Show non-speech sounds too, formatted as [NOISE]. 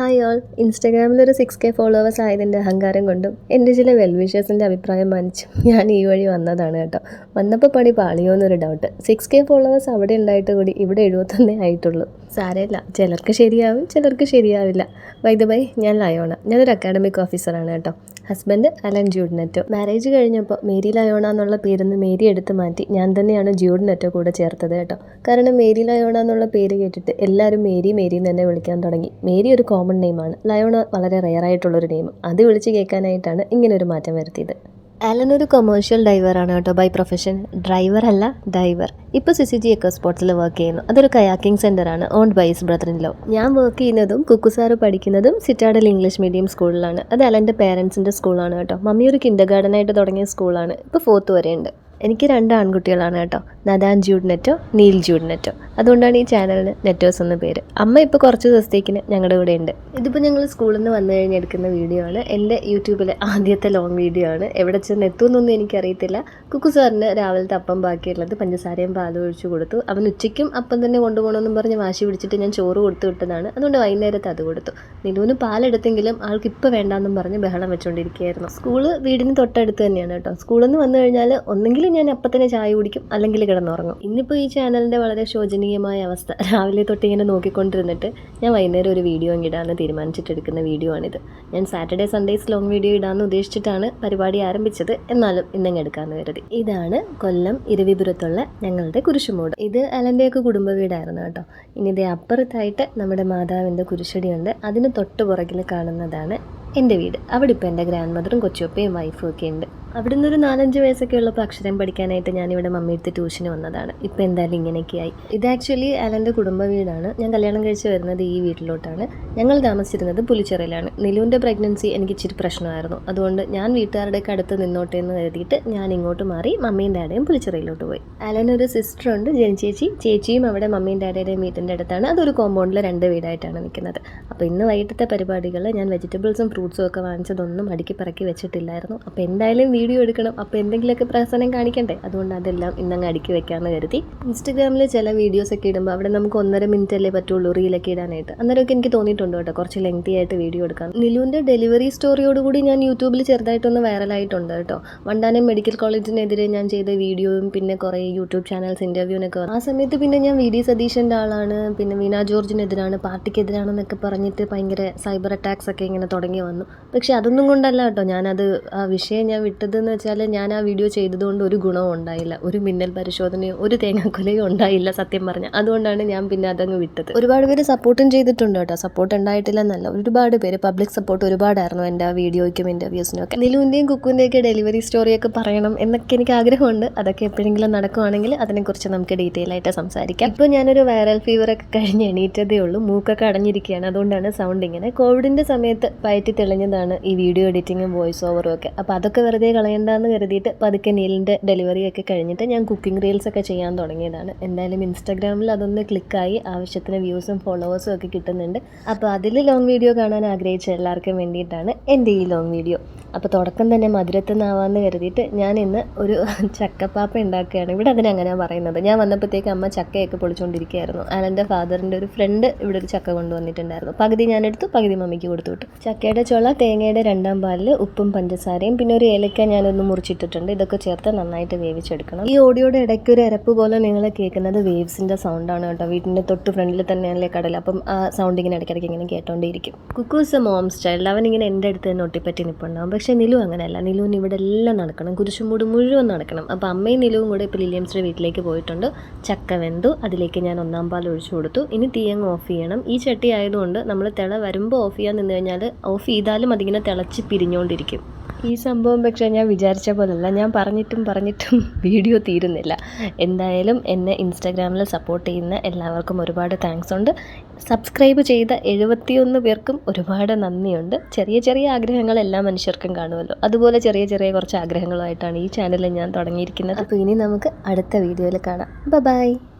Hi all ഇൻസ്റ്റാഗ്രാമിൽ ഒരു six K followers ആയതിന്റെ അഹങ്കാരം കൊണ്ടും എന്റെ ചില വെൽവിഷേഴ്സിന്റെ അഭിപ്രായം മാനിച്ചു ഞാൻ ഈ വഴി വന്നതാണ് കേട്ടോ. വന്നപ്പോൾ പണി പാളിയോ എന്നൊരു ഡൗട്ട് സിക്സ് കെ ഫോളോവേഴ്സ് അവിടെ ഉണ്ടായിട്ട് കൂടി ഇവിടെ എഴുപത്തൊന്നേ ആയിട്ടുള്ളൂ. സാരമില്ല. ചിലർക്ക് ശരിയാവും ചിലർക്ക് ശരിയാവില്ല. ബൈ ബൈ ഞാൻ ലയോണ ഞാനൊരു അക്കാഡമിക് ഓഫീസറാണ് കേട്ടോ. ഹസ്ബൻഡ് അലൻ ജൂഡ് നെറ്റോ മാരേജ് കഴിഞ്ഞപ്പോൾ മേരി ലയോണ എന്നുള്ള പേരിന്ന് മേരി എടുത്ത് മാറ്റി. ഞാൻ തന്നെയാണ് ജൂഡിനെറ്റോ കൂടെ ചേർത്തത് കേട്ടോ. കാരണം മേരി ലയോണ എന്നുള്ള പേര് കേട്ടിട്ട് എല്ലാവരും മേരി മേരി എന്ന് തന്നെ വിളിക്കാൻ തുടങ്ങി. മേരി ഒരു കോമൺ നെയിമാണ് ലയോണ വളരെ റെയർ ആയിട്ടുള്ളൊരു നെയിം അത് വിളിച്ച് കേൾക്കാനായിട്ടാണ് ഇങ്ങനൊരു മാറ്റം വരുത്തിയത്. ആലൻ ഒരു കൊമേഴ്ഷ്യൽ ഡൈവറാണ് കേട്ടോ ബൈ പ്രൊഫഷൻ ഡ്രൈവർ അല്ല ഡൈവർ ഇപ്പോൾ സി സി ജി എക്കോ സ്പോർട്സിൽ വർക്ക് ചെയ്യുന്നു. അതൊരു കയാക്കിംഗ് സെന്ററാണ് ഓൺഡ് ബൈ ഹിസ് ലോ ഞാൻ വർക്ക് ചെയ്യുന്നതും കുക്കുസാറ് പഠിക്കുന്നതും സിറ്റാഡൽ ഇംഗ്ലീഷ് മീഡിയം സ്കൂളിലാണ് അത് അലന്റെ പേരൻസിന്റെ സ്കൂളാണ് കേട്ടോ. മമ്മി ഒരു കിൻഡർ ഗാർഡനായിട്ട് തുടങ്ങിയ സ്കൂളാണ് ഇപ്പോൾ ഫോർത്ത് വരെയുണ്ട്. എനിക്ക് രണ്ട് ആൺകുട്ടികളാണ് കേട്ടോ. Nathan Jude നെറ്റോ Neil Jude നെറ്റോ. അതുകൊണ്ടാണ് ഈ ചാനലിന് നെറ്റോസ് എന്ന പേര്. അമ്മ ഇപ്പോൾ കുറച്ച് ദിവസത്തേക്കിന് ഞങ്ങളുടെ കൂടെ ഉണ്ട്. ഇതിപ്പോൾ ഞങ്ങൾ സ്കൂളിൽ നിന്ന് വന്നു കഴിഞ്ഞ് എടുക്കുന്ന വീഡിയോ ആണ്. എന്റെ യൂട്യൂബിലെ ആദ്യത്തെ ലോങ് വീഡിയോ ആണ്. എവിടെ ചെന്ന് എത്തുമെന്നൊന്നും എനിക്കറിയത്തില്ല. കുക്കു സാറിന് രാവിലത്തെ അപ്പം ബാക്കിയുള്ളത് പഞ്ചസാരയും പാലും ഒഴിച്ചു കൊടുത്തു. അവൻ ഉച്ചയ്ക്കും അപ്പം തന്നെ കൊണ്ടുപോകണമെന്നും പറഞ്ഞ് വാശി പിടിച്ചിട്ട് ഞാൻ ചോറ് കൊടുത്തു വിട്ടതാണ്. അതുകൊണ്ട് വൈകുന്നേരത്ത് അത് കൊടുത്തു. നിലവിന് പാലെടുത്തെങ്കിലും ആൾക്ക് ഇപ്പോൾ വേണ്ടാന്നും പറഞ്ഞ് ബഹളം വെച്ചുകൊണ്ടിരിക്കുകയായിരുന്നു സ്കൂൾ വീടിന് തൊട്ടടുത്ത് തന്നെയാണ് കേട്ടോ. സ്കൂളിൽ നിന്ന് വന്നു കഴിഞ്ഞാൽ ഒന്നെങ്കിൽ ഞാൻ അപ്പം തന്നെ ചായ കുടിക്കും അല്ലെങ്കിൽ കിടന്നുറങ്ങും. ഇന്നിപ്പോൾ ഈ ചാനലിന്റെ വളരെ ശോചനീയമായ അവസ്ഥ. രാവിലെ തൊട്ട് ഇങ്ങനെ നോക്കിക്കൊണ്ടിരുന്നിട്ട് ഞാൻ വൈകുന്നേരം ഒരു വീഡിയോ ഇടാമെന്ന് തീരുമാനിച്ചിട്ടെടുക്കുന്ന വീഡിയോ ആണിത്. ഞാൻ സാറ്റർഡേ സൺഡേസ് ലോങ് വീഡിയോ ഇടാമെന്ന് ഉദ്ദേശിച്ചിട്ടാണ് പരിപാടി ആരംഭിച്ചത്. എന്നാലും ഇന്നങ്ങ് എടുക്കാമെന്ന് കരുതി. ഇതാണ് കൊല്ലം ഇരവിപുരത്തുള്ള ഞങ്ങളുടെ കുരിശുമൂട്. ഇത് അലന്റെയൊക്കെ കുടുംബ വീടായിരുന്നു കേട്ടോ. ഇനി ഇതേ അപ്പുറത്തായിട്ട് നമ്മുടെ മാതാവിന്റെ കുരിശടിയുണ്ട്. അതിന് തൊട്ട് പുറകിൽ കാണുന്നതാണ് എന്റെ വീട്. അവിടെ ഇപ്പോൾ എന്റെ ഗ്രാൻഡ് മദറും കൊച്ചുപ്പയും വൈഫും ഒക്കെ ഉണ്ട്. അവിടെ നിന്നൊരു നാലഞ്ച് വയസ്സൊക്കെ ഉള്ളപ്പോൾ അക്ഷരം പഠിക്കാനായിട്ട് ഞാനിവിടെ മമ്മിയെടുത്ത് ട്യൂഷന് വന്നതാണ്. ഇപ്പോൾ എന്തായാലും ഇങ്ങനെയൊക്കെയായി. ഇത് ആക്ച്വലി അലന്റെ കുടുംബ വീടാണ്. ഞാൻ കല്യാണം കഴിച്ച് വരുന്നത് ഈ വീട്ടിലോട്ടാണ്. ഞങ്ങൾ താമസിച്ചിരുന്നത് പുലിച്ചെറയിലാണ്. നിലുവിന്റെ പ്രഗ്നൻസി എനിക്ക് ഇച്ചിരി പ്രശ്നമായിരുന്നു. അതുകൊണ്ട് ഞാൻ വീട്ടുകാരുടെയൊക്കെ അടുത്ത് നിന്നോട്ടെ എന്ന് കരുതിയിട്ട് ഞാൻ ഇങ്ങോട്ട് മാറി മമ്മിയും ഡാഡയും പുലിച്ചെറയിലോട്ട് പോയി. അലനൊരു ജെൻ ചേച്ചി. ചേച്ചിയും അവിടെ മമ്മിയും ഡാഡിയുടെയും വീട്ടിന്റെ അടുത്താണ്. അതൊരു കോമ്പൗണ്ടിലെ രണ്ട് വീടായിട്ടാണ് നിൽക്കുന്നത്. അപ്പോൾ ഇന്ന് വൈകിട്ടത്തെ പരിപാടികൾ ഞാൻ വെജിറ്റബിൾസും ഫ്രൂട്ട്സും ഒക്കെ വാങ്ങിച്ചതൊന്നും അടുക്കി പറക്കി വെച്ചിട്ടില്ലായിരുന്നു. അപ്പോൾ എന്തായാലും വീഡിയോ എടുക്കണം. അപ്പോൾ എന്തെങ്കിലുമൊക്കെ പ്രസനം കാണിക്കണ്ടേ? അതുകൊണ്ട് അതെല്ലാം ഇന്നങ്ങ് അടുക്കി വെക്കാമെന്ന് കരുതി. ഇൻസ്റ്റഗ്രാമിൽ ചില വീഡിയോസ് ഒക്കെ ഇടുമ്പോൾ അവിടെ നമുക്ക് ഒന്നര മിനിറ്റ് അല്ലേ പറ്റുള്ളൂ റീലൊക്കെ ഇടാനായിട്ട്. അന്നേരമൊക്കെ എനിക്ക് തോന്നിയിട്ടുണ്ട് കേട്ടോ കുറച്ച് ലെങ്തി ആയിട്ട് വീഡിയോ എടുക്കാം നിലുവിന്റെ ഡെലിവറി സ്റ്റോറിയോടുകൂടി ഞാൻ യൂട്യൂബിൽ ചെറുതായിട്ടൊന്ന് വൈറലായിട്ടുണ്ട് കേട്ടോ. വണ്ടാനം മെഡിക്കൽ കോളേജിനെതിരെ ഞാൻ ചെയ്ത വീഡിയോയും പിന്നെ കുറേ യൂട്യൂബ് ചാനൽസ് ഇന്റർവ്യൂവിനൊക്കെ ആ സമയത്ത് പിന്നെ ഞാൻ വി ഡി സതീഷിന്റെ ആളാണ് പിന്നെ വീണ ജോർജിനെതിരാണ് പാർട്ടിക്കെതിരാണെന്നൊക്കെ പറഞ്ഞിട്ട് ഭയങ്കര സൈബർ അറ്റാക്സ് ഒക്കെ ഇങ്ങനെ തുടങ്ങി വന്നു. പക്ഷേ അതൊന്നും കൊണ്ടല്ല കേട്ടോ ഞാനത് ആ വിഷയം ഞാൻ വിട്ടതെന്ന് വെച്ചാൽ ഞാൻ ആ വീഡിയോ ചെയ്തതുകൊണ്ട് ഒരു ഗുണവും ഉണ്ടായില്ല. ഒരു മിന്നൽ പരിശോധനയോ ഒരു തേങ്ങാക്കൊലയോ ഉണ്ടായില്ല സത്യം പറഞ്ഞാൽ അതുകൊണ്ടാണ് ഞാൻ പിന്നെ അതങ്ങ് വിട്ടത്. ഒരുപാട് പേര് സപ്പോർട്ടും ചെയ്തിട്ടുണ്ട് കേട്ടോ. സപ്പോർട്ട് ഉണ്ടായിട്ടില്ല. എന്നല്ല ഒരുപാട് പേര്. പബ്ലിക് സപ്പോർട്ട് ഒരുപാടായിരുന്നു എന്റെ ആ വീഡിയോയ്ക്കും ഇന്റർവ്യൂസിനും ഒക്കെ. നിലുവിന്റെയും കുക്കുവിന്റെയൊക്കെ ഡെലിവറി സ്റ്റോറിയൊക്കെ പറയണം എന്നൊക്കെ എനിക്ക് ആഗ്രഹമുണ്ട്. അതൊക്കെ എപ്പോഴെങ്കിലും നടക്കുവാണെങ്കിൽ അതിനെക്കുറിച്ച് നമുക്ക് ഡീറ്റെയിൽ ആയിട്ട് സംസാരിക്കാം. ഇപ്പോൾ ഞാനൊരു വൈറൽ ഫീവറൊക്കെ കഴിഞ്ഞ് എണീറ്റതേ ഉള്ളൂ. മൂക്കൊക്കെ അടഞ്ഞിരിക്കുകയാണ്. അതുകൊണ്ടാണ് സൗണ്ട് ഇങ്ങനെ. കോവിഡിന്റെ സമയത്ത് പയറ്റി തെളിഞ്ഞതാണ് ഈ വീഡിയോ എഡിറ്റിങ്ങും വോയിസ് ഓവറും ഒക്കെ. അപ്പോൾ അതൊക്കെ വെറുതെ കളയണ്ടെന്ന് കരുതിയിട്ട് പതുക്കെ നീലിന്റെ ഡെലിവറി ഒക്കെ കഴിഞ്ഞിട്ട് ഞാൻ കുക്കിംഗ് റീൽസ് ഒക്കെ ചെയ്യാൻ തുടങ്ങിയതാണ്. എന്തായാലും ഇൻസ്റ്റാഗ്രാമിൽ അതൊന്ന് ക്ലിക്കായി ആവശ്യത്തിന് വ്യൂസും ഫോളോവേഴ്സും ഒക്കെ കിട്ടുന്നുണ്ട്. അപ്പോൾ അതിൽ ലോങ് വീഡിയോ കാണാൻ ആഗ്രഹിച്ച എല്ലാവർക്കും വേണ്ടിയിട്ടാണ് എന്റെ ഈ ലോങ് വീഡിയോ അപ്പോൾ തുടക്കം തന്നെ മധുരത്തുനിന്നാവാന്ന് കരുതിയിട്ട് ഞാൻ ഇന്ന് ഒരു ചക്കപ്പാപ്പ ഉണ്ടാക്കുകയാണ്. ഇവിടെ അതിനങ്ങനെ പറയുന്നത്. ഞാൻ വന്നപ്പോഴത്തേക്ക് അമ്മ ചക്കയൊക്കെ പൊളിച്ചുകൊണ്ടിരിക്കുകയായിരുന്നു അയാളെന്റെ ഫാദറിന്റെ ഒരു ഫ്രണ്ട് ഇവിടെ ഒരു ചക്ക കൊണ്ടുവന്നിട്ടുണ്ടായിരുന്നു. പകുതി ഞാനെടുത്തു പകുതി മമ്മിക്ക് കൊടുത്തു വിട്ടു. ചക്കയുടെ ചുള തേങ്ങയുടെ രണ്ടാം പാലിൽ ഉപ്പും പഞ്ചസാരയും പിന്നെ ഒരു ഏലക്ക ഞാനൊന്ന് മുറിച്ചിട്ടിട്ടുണ്ട്. ഇതൊക്കെ ചേർത്ത് നന്നായിട്ട് വേവിച്ചെടുക്കണം. ഈ ഓഡിയോയുടെ ഇടയ്ക്ക് ഒരു ഇരപ്പ് പോലെ നിങ്ങൾ കേൾക്കുന്നത് വേവ്സിന്റെ സൗണ്ടാണ് കേട്ടോ. വീട്ടിന്റെ തൊട്ട് ഫ്രണ്ടിൽ തന്നെയാണല്ലേ കടൽ അപ്പം ആ സൗണ്ട് ഇങ്ങനെ ഇടയ്ക്കിടയ്ക്ക് ഇങ്ങനെ കേട്ടോണ്ടേയിരിക്കും കുക്കൂസ് മോം സ്റ്റൈൽ അവൻ ഇങ്ങനെ എന്റെ അടുത്ത് തന്നെ ഒട്ടിപ്പറ്റി നിൽപ്പുണ്ടാവും പക്ഷേ നിലു അങ്ങനെയല്ല. നിലുവിന് ഇവിടെ എല്ലാം നടക്കണം. കുരിശുമൂട് മുഴുവൻ നടക്കണം. അപ്പോൾ അമ്മയും നിലുവും കൂടെ ഇപ്പോൾ ലില്യംസിന്റെ വീട്ടിലേക്ക് പോയിട്ടുണ്ട്. ചക്ക വെന്തു. അതിലേക്ക് ഞാൻ ഒന്നാം പാൽ ഒഴിച്ചു കൊടുത്തു. ഇനി തീയങ്ങ് ഓഫ് ചെയ്യണം. ഈ ചട്ടി ആയതുകൊണ്ട് നമ്മൾ തിള വരുമ്പോൾ ഓഫ് ചെയ്യാൻ നിന്ന് കഴിഞ്ഞാൽ ഓഫ് ചെയ്താലും അതിങ്ങനെ തിളച്ച് പിരിഞ്ഞുകൊണ്ടിരിക്കും ഈ സംഭവം പക്ഷേ ഞാൻ വിചാരിച്ച പോലല്ല. ഞാൻ പറഞ്ഞിട്ടും പറഞ്ഞിട്ടും [LAUGHS] വീഡിയോ തീരുന്നില്ല. എന്തായാലും എന്നെ ഇൻസ്റ്റാഗ്രാമിൽ സപ്പോർട്ട് ചെയ്യുന്ന എല്ലാവർക്കും ഒരുപാട് താങ്ക്സ് ഉണ്ട്. സബ്സ്ക്രൈബ് ചെയ്ത എഴുപത്തിയൊന്ന് പേർക്കും ഒരുപാട് നന്ദിയുണ്ട്. ചെറിയ ചെറിയ ആഗ്രഹങ്ങൾ എല്ലാ മനുഷ്യർക്കും കാണുമല്ലോ. അതുപോലെ ചെറിയ ചെറിയ കുറച്ച് ആഗ്രഹങ്ങളുമായിട്ടാണ് ഈ ചാനൽ ഞാൻ തുടങ്ങിയിരിക്കുന്നത്. അപ്പോൾ ഇനി നമുക്ക് അടുത്ത വീഡിയോയിൽ കാണാം. ബൈ